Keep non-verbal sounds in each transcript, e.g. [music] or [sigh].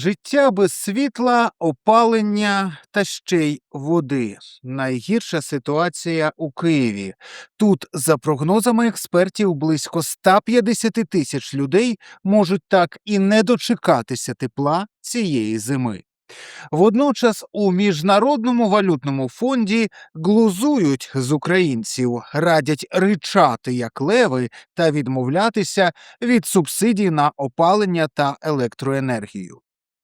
Життя без світла, опалення та ще й води. Найгірша ситуація у Києві. Тут, за прогнозами експертів, близько 150 тисяч людей можуть так і не дочекатися тепла цієї зими. Водночас у міжнародному валютному фонді глузують з українців, радять ричати як леви та відмовлятися від субсидій на опалення та електроенергію.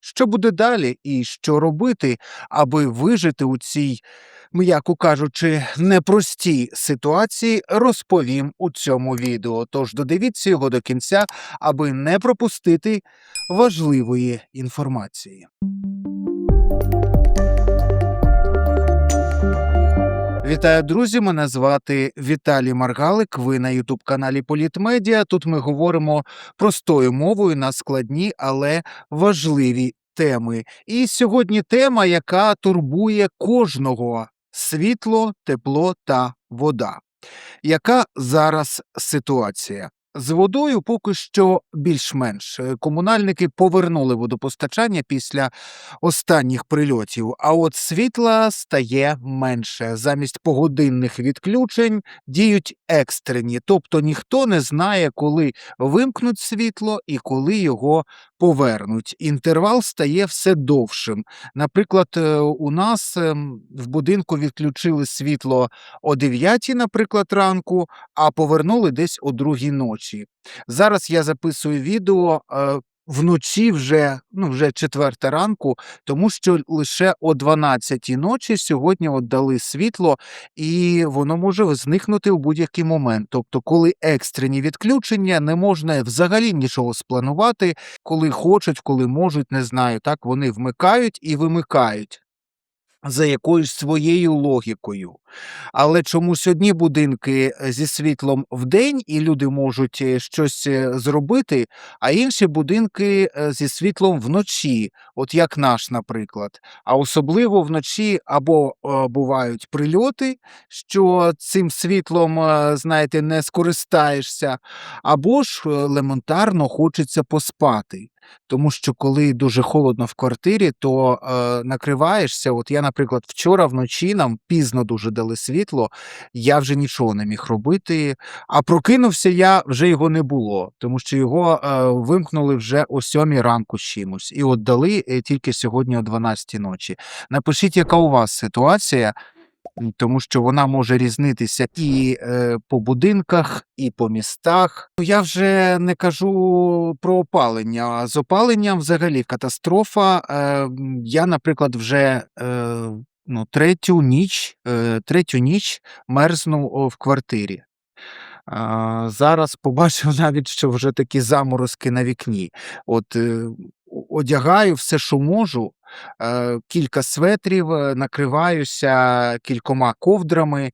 Що буде далі і що робити, аби вижити у цій, м'яко кажучи, непростій ситуації, розповім у цьому відео. Тож додивіться його до кінця, аби не пропустити важливої інформації. Вітаю, друзі! Мене звати Віталій Маргалик. Ви на Ютуб-каналі Політмедіа. Тут ми говоримо простою мовою на складні, але важливі теми. І сьогодні тема, яка турбує кожного: світло, тепло та вода. Яка зараз ситуація? З водою поки що більш-менш Е, комунальники повернули водопостачання після останніх прильотів, а от світла стає менше. Замість погодинних відключень діють екстрені, тобто ніхто не знає, коли вимкнуть світло і коли його повернуть. Інтервал стає все довшим. Наприклад, е, у нас ем, в будинку відключили світло о 9, наприклад, ранку, а повернули десь о 2 ночі. Зараз я записую відео е, вночі вже, ну, вже четверта ранку, тому що лише о 12 ночі сьогодні от дали світло, і воно може зникнути у будь-який момент. Тобто, коли екстрені відключення, не можна взагалі нічого спланувати, коли хочуть, коли можуть, не знаю. Так вони вмикають і вимикають. За якоюсь своєю логікою. Але чомусь одні будинки е, зі світлом вдень, і люди можуть е, щось е, зробити, а інші будинки зі світлом вночі, от як наш, наприклад. А особливо вночі або бувають прильоти, що цим світлом, знаєте, не скористаєшся, або ж елементарно хочеться поспати. Тому що коли дуже холодно в квартирі, то е, накриваєшся. От я, наприклад, вчора вночі нам пізно дуже дали світло, я вже нічого не міг робити. А прокинувся я, вже його не було, тому що його е, вимкнули вже о 7 ранку чимось. І от дали е, тільки сьогодні о 12 ночі. Напишіть, яка у вас ситуація. Тому що вона може різнитися і е, по будинках, і по містах. Ну, Я вже не кажу про опалення. З опаленням взагалі катастрофа. Е, я, наприклад, вже е, ну, третю ніч, е, третю ніч мерзну о, в квартирі. Зараз побачив [laughs] навіть, що вже такі заморозки на вікні. От е, одягаю все, що можу, е, кілька светрів, е, накриваюся кількома ковдрами,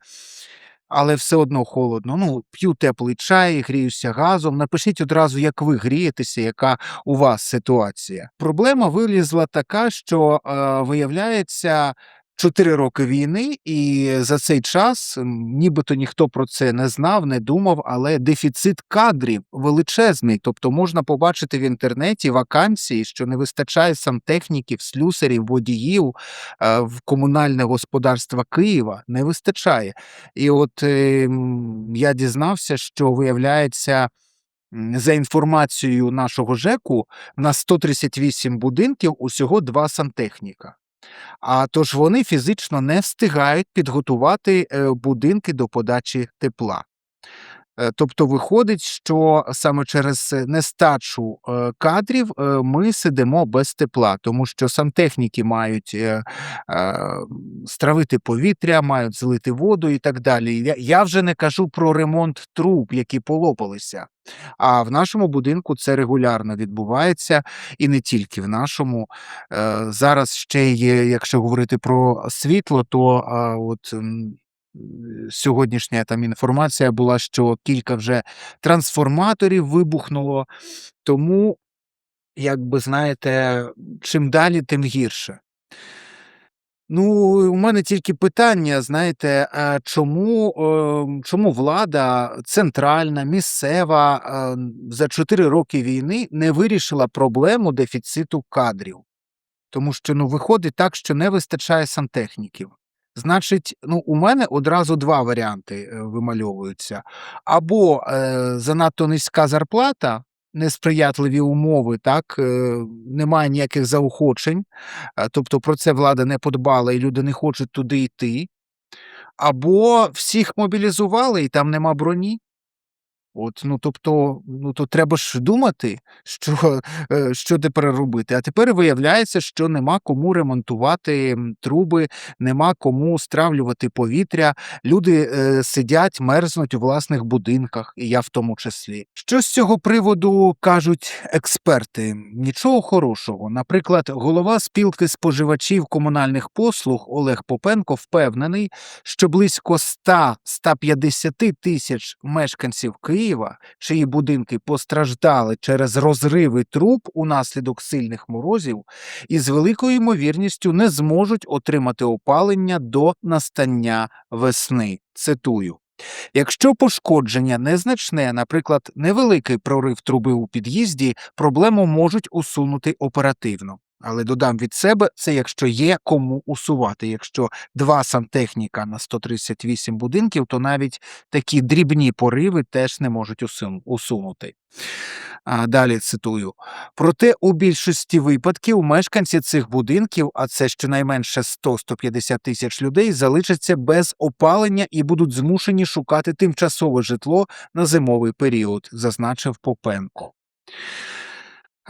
але все одно холодно. Ну, п'ю теплий чай, гріюся газом. Напишіть одразу, як ви грієтеся, яка у вас ситуація. Проблема вилізла така, що е, виявляється. Чотири роки війни, і за цей час нібито ніхто про це не знав, не думав, але дефіцит кадрів величезний. Тобто можна побачити в інтернеті вакансії, що не вистачає сантехніків, слюсарів, водіїв е, в комунальне господарство Києва. Не вистачає. І от е, я дізнався, що виявляється. За інформацією нашого ЖЕКу, на 138 будинків усього два сантехніка. А тож вони фізично не встигають підготувати е, будинки до подачі тепла. Е, Тобто виходить, що саме через нестачу е, кадрів ми сидимо без тепла, тому що сантехніки мають стравити повітря, мають злити воду і так далі. Я вже не кажу про ремонт труб, які полопалися. А в нашому будинку це регулярно відбувається, і не тільки в нашому. Е, Зараз ще є, якщо говорити про світло, то от. е, Сьогоднішня там інформація була, що кілька вже трансформаторів вибухнуло, тому, як би знаєте, чим далі, тим гірше. Ну, у мене тільки питання, знаєте, чому, ем, чому влада центральна, місцева ем, за 4 роки війни не вирішила проблему дефіциту кадрів? Тому що ну, виходить так, що не вистачає сантехніків. Значить, ну, у мене одразу два варіанти е, вимальовуються: або е, занадто низька зарплата, несприятливі умови, так, е, немає ніяких заохочень, е, тобто про це влада не подбала, і люди не хочуть туди йти. Або всіх мобілізували, і там нема броні. От, ну тобто, ну то треба ж думати, що, е, що тепер робити. А тепер виявляється, що нема кому ремонтувати труби, нема кому стравлювати повітря. Люди е, сидять, мерзнуть у власних будинках, і я в тому числі. Що з цього приводу кажуть експерти? Нічого хорошого. Наприклад, голова спілки споживачів комунальних послуг Олег Попенко впевнений, що близько 100-150 тисяч мешканців Києва, чиї будинки постраждали через розриви труб унаслідок сильних морозів, і з великою ймовірністю не зможуть отримати опалення до настання весни. Цитую. Якщо пошкодження незначне, наприклад, невеликий прорив труби у під'їзді, проблему можуть усунути оперативно. Але додам від себе, це якщо є кому усувати. Якщо два сантехніка на 138 будинків, то навіть такі дрібні пориви теж не можуть усун- усунути. А, далі цитую. Проте у більшості випадків мешканці цих будинків, а це щонайменше 100-150 тисяч людей, залишаться без опалення і будуть змушені шукати тимчасове житло на зимовий період, зазначив Попенко.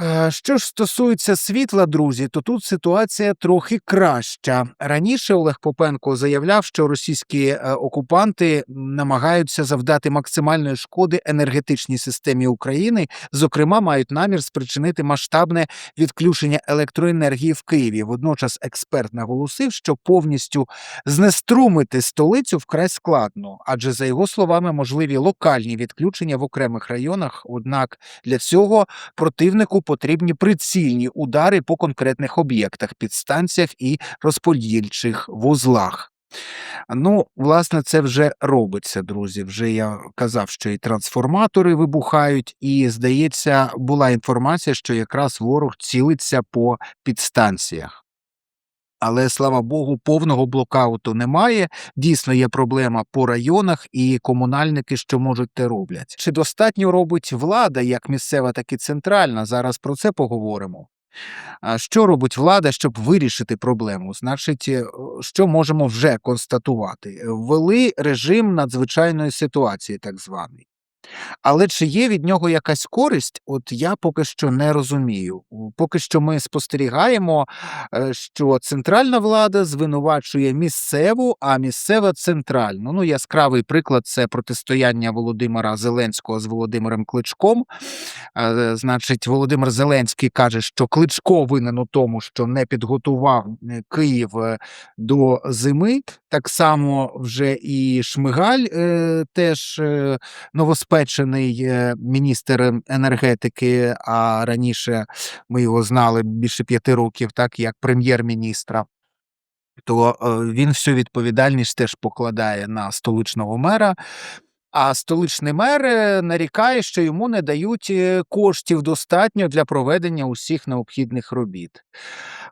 Е, Що ж стосується світла, друзі, то тут ситуація трохи краща. Раніше Олег Попенко заявляв, що російські е, окупанти намагаються завдати максимальної шкоди енергетичній системі України, зокрема, мають намір спричинити масштабне відключення електроенергії в Києві. Водночас експерт наголосив, що повністю знеструмити столицю вкрай складно, адже за його словами можливі локальні відключення в окремих районах. Однак для цього противнику потрібні прицільні удари по конкретних об'єктах, підстанціях і розподільчих вузлах. Ну, власне, це вже робиться, друзі. Вже я казав, що і трансформатори вибухають, і, здається, була інформація, що якраз ворог цілиться по підстанціях. Але слава Богу, повного блокауту немає. Дійсно є проблема по районах, і комунальники що можуть те роблять. Чи достатньо робить влада, як місцева, так і центральна? Зараз про це поговоримо. Що робить влада, щоб вирішити проблему? Значить, е, що можемо вже констатувати? Ввели режим надзвичайної ситуації, так званий. Але чи є від нього якась користь? От я поки що не розумію. Поки що ми спостерігаємо, е, що центральна влада звинувачує місцеву, а місцева центральну. Ну, яскравий приклад це протистояння Володимира Зеленського з Володимиром Кличком. Е, Значить, Володимир Зеленський каже, що Кличко винен у тому, що не підготував е, Київ до зими. Так само вже і Шмигаль теж е, новоспечений е, міністр енергетики, а раніше ми його знали більше п'яти років, так як прем'єр-міністра. То е, він всю відповідальність теж покладає на столичного мера. А столичний мер е, нарікає, що йому не дають коштів достатньо для проведення усіх необхідних робіт.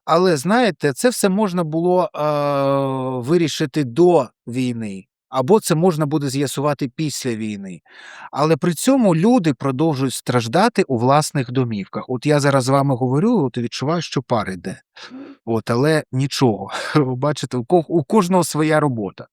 Але знаєте, це все можна було е, вирішити до війни, або це можна буде з'ясувати після війни. Але при цьому люди продовжують страждати у власних домівках. От я зараз з вами говорю, от відчуваю, що пар іде. От, але нічого. [laughs] Бачите, у кожного своя робота.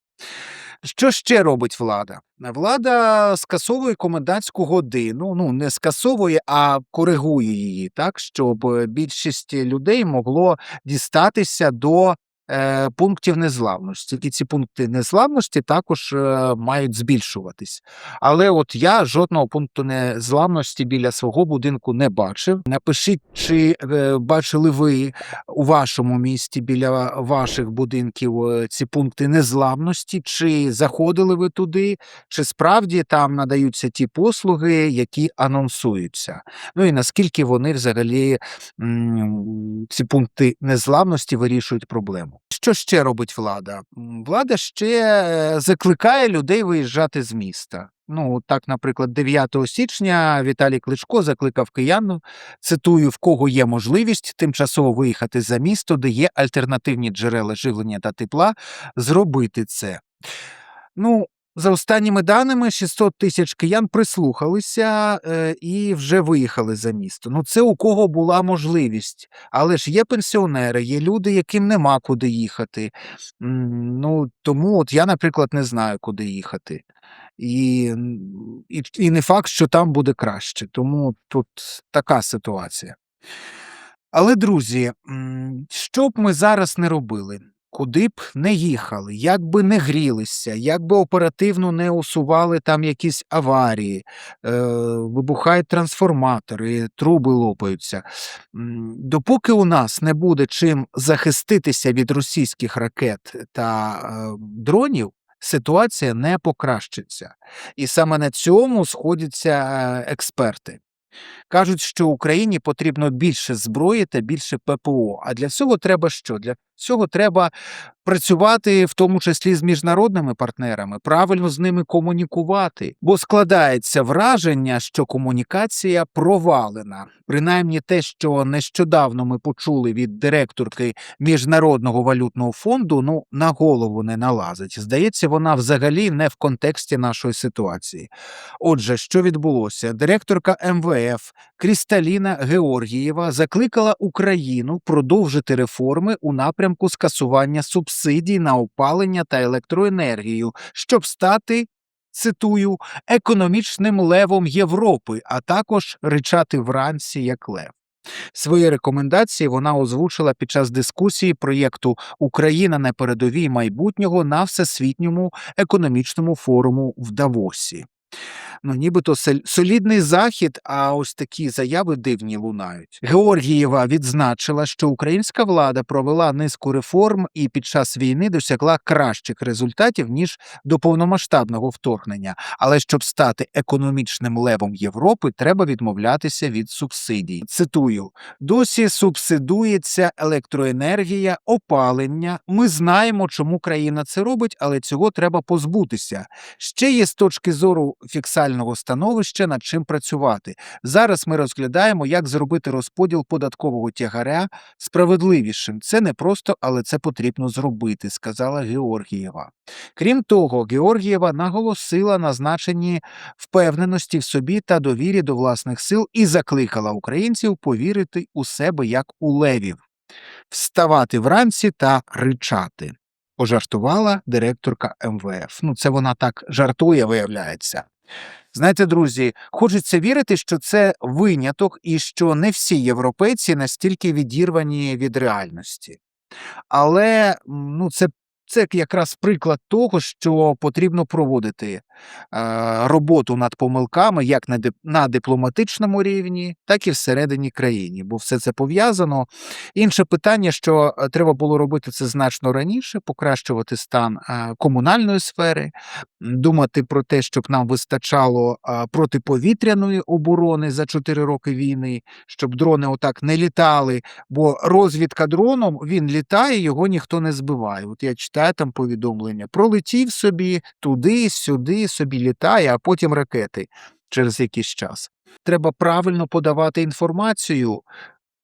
Що ще робить влада? Влада скасовує комендантську годину. Ну не скасовує, а коригує її, так щоб е, більшість людей могло дістатися до пунктів незламності. І ці пункти незламності також е, мають збільшуватись. Але от я жодного пункту незламності біля свого будинку не бачив. Напишіть, чи е, бачили ви у вашому місті біля ваших будинків е, ці пункти незламності, чи заходили ви туди, чи справді там надаються ті послуги, які анонсуються. Ну і наскільки вони взагалі ці пункти незламності вирішують проблему. Що ще робить влада? Влада ще е, закликає людей виїжджати з міста. Ну, так, наприклад, 9 січня Віталій Кличко закликав киян, цитую, в кого є можливість тимчасово виїхати за місто, де є альтернативні джерела живлення та тепла, зробити це. Ну, за останніми даними, 600 тисяч киян прислухалися е, і вже виїхали за місто. Ну, це у кого була можливість. Але ж є пенсіонери, є люди, яким нема куди їхати. Ну, тому от я, наприклад, не знаю, куди їхати. І, і, і не факт, що там буде краще. Тому тут така ситуація. Але, друзі, що б ми зараз не робили, куди б не їхали, як би не грілися, як би оперативно не усували там якісь аварії, е, вибухають трансформатори, труби лопаються. Допоки у нас не буде чим захиститися від російських ракет та е, дронів, ситуація не покращиться. І саме на цьому сходяться е, експерти. Кажуть, що Україні потрібно більше зброї та більше ППО. А для цього треба що? Для цього треба працювати в тому числі з міжнародними партнерами, правильно з ними комунікувати, бо складається враження, що комунікація провалена. Принаймні, те, що нещодавно ми почули від директорки Міжнародного валютного фонду, ну на голову не налазить. Здається, вона взагалі не в контексті нашої ситуації. Отже, що відбулося? Директорка МВФ Крісталіна Георгієва закликала Україну продовжити реформи у напрямку скасування субсидій на опалення та електроенергію, щоб стати. Цитую економічним левом Європи, а також ричати вранці як лев. Свої рекомендації вона озвучила під час дискусії проєкту Україна на передовій майбутнього на всесвітньому економічному форуму в Давосі. Ну, нібито солідний захід, а ось такі заяви дивні лунають. Георгієва відзначила, що українська влада провела низку реформ і під час війни досягла кращих результатів ніж до повномасштабного вторгнення. Але щоб стати економічним левом Європи, треба відмовлятися від субсидій. Цитую: досі субсидується електроенергія, опалення. Ми знаємо, чому країна це робить, але цього треба позбутися. Ще є з точки зору фіксального становища над чим працювати. Зараз ми розглядаємо, як зробити розподіл податкового тягаря справедливішим. Це не просто, але це потрібно зробити, сказала Георгієва. Крім того, Георгієва наголосила на значенні впевненості в собі та довірі до власних сил і закликала українців повірити у себе як у левів, вставати вранці та ричати. Пожартувала директорка МВФ. Ну, це вона так жартує, виявляється. Знаєте, друзі, хочеться вірити, що це виняток і що не всі європейці настільки відірвані від реальності. Але ну, це, це якраз приклад того, що потрібно проводити е, роботу над помилками як на, дип- на дипломатичному рівні, так і всередині країни, бо все це пов'язано. Інше питання, що е, треба було робити це значно раніше, покращувати стан е, комунальної сфери, думати про те, щоб нам вистачало протиповітряної оборони за 4 роки війни, щоб дрони отак не літали, бо розвідка дроном він літає, його ніхто не збиває. От я читаю там повідомлення. Пролетів собі туди, сюди, собі літає, а потім ракети через якийсь час. Треба правильно подавати інформацію.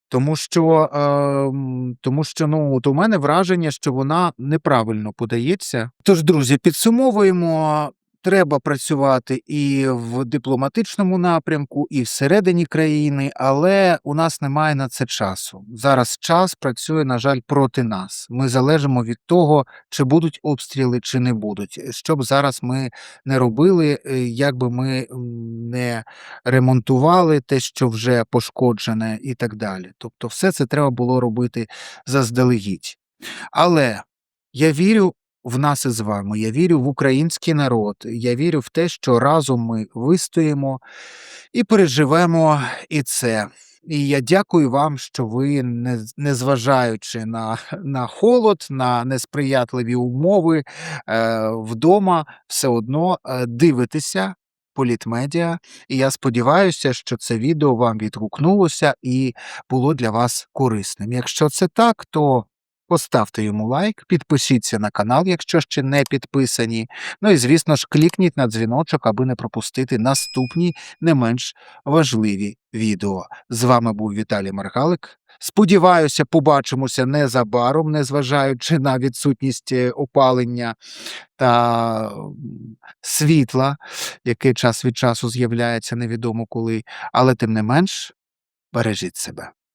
Тому що, е, тому що ну, от у мене враження, що вона неправильно подається. Тож, друзі, підсумовуємо. Треба працювати і в дипломатичному напрямку, і всередині країни, але у нас немає на це часу. Зараз час працює, на жаль, проти нас. Ми залежимо від того, чи будуть обстріли, чи не будуть. Що б зараз ми не робили, е, як би ми не ремонтували те, що вже пошкоджене, і так далі. Тобто, все це треба було робити заздалегідь. Але я вірю в нас із вами, я вірю в український народ, я вірю в те, що разом ми вистоїмо і переживемо і це. І я дякую вам, що ви, незважаючи на, [laughs] на холод, на несприятливі умови е, вдома, все одно е, дивитеся політмедіа. І я сподіваюся, що це відео вам відгукнулося і було для вас корисним. Якщо це так, то Поставте йому лайк, підпишіться на канал, якщо ще не підписані. Ну і, звісно ж, клікніть на дзвіночок, аби не пропустити наступні не менш важливі відео. З вами був Віталій Маргалик. Сподіваюся, побачимося незабаром, незважаючи на відсутність е, опалення та світла, яке час від часу з'являється невідомо коли. Але тим не менш, бережіть себе.